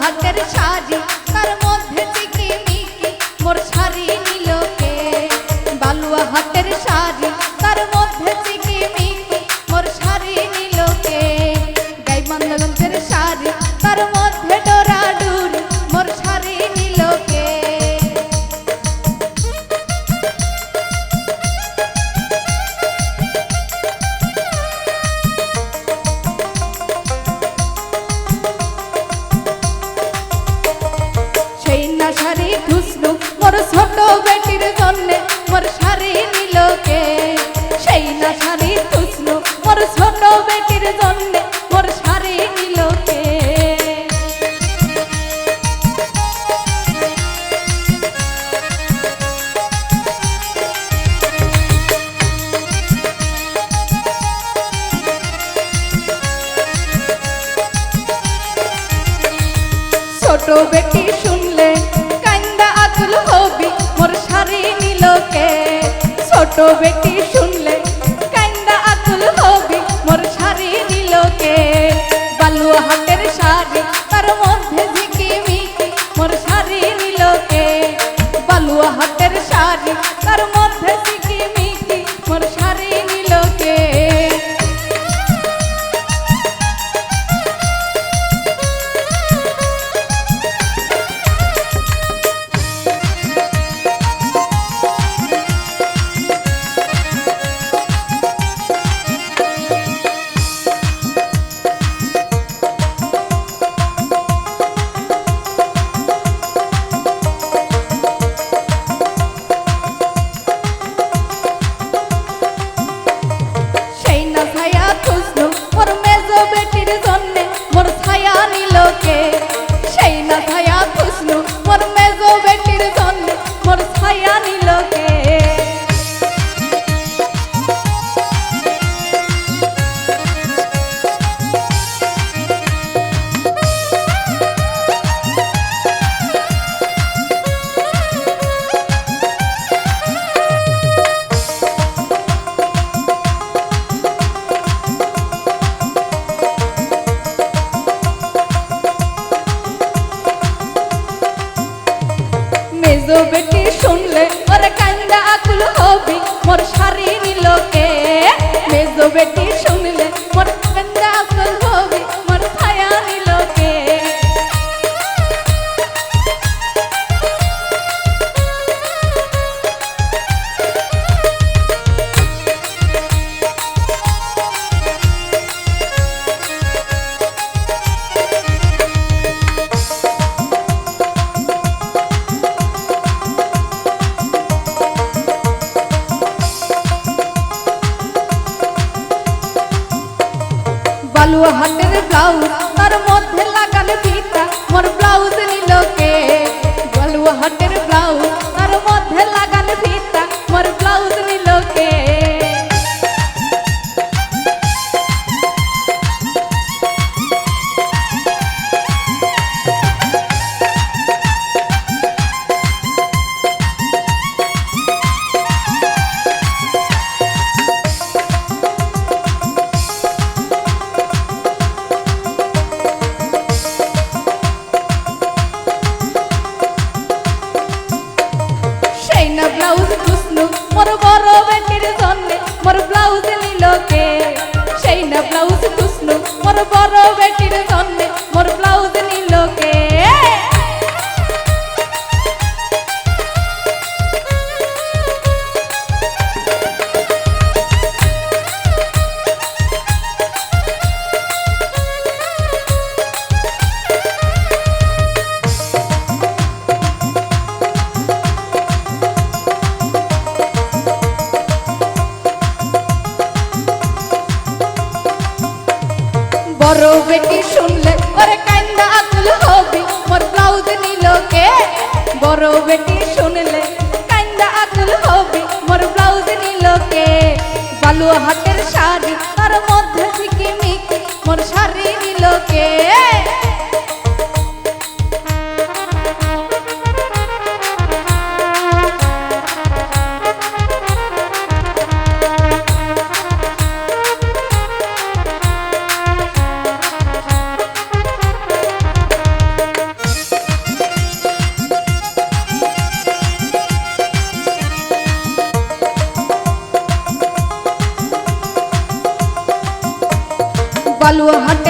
বালুয়া সাজি তার মধ্যে চিকিমিকি ছোট বেটি শুনলে কান্দা আতুল হবি মোর শাড়ি নিল কে? ছোট বেটি শুনলে ছায়া নিল কে? শুনলে ওর আকুল হবি মোর শাড়ি লোকে। মেজ বেটি শুনলে মোর বালুয়া হাটের ব্লাউজ তার মধ্যে লাগালে পিতা মোর ব্লাউজ ব্লাউজ খুসনু। মোর বড় বেটির জন্যে মোর ব্লাউজ নিল কে? সেই না ব্লাউজ খুসনু। মোর বড় বেটির জন্যে মোর ব্লাউজ নিল বড় বেটি শুনলে ওরে কান্দা আকুল হবি। মোর ব্লাউজ নিল কে? বড় বেটি শুনলে কান্দা আকুল হবি। মোর ব্লাউজ নিল কে? বালু হাটের শাড়ি, তার মধ্যে ঝিকিমিকি। মোর শাড়ি নিল কে? বালুহাট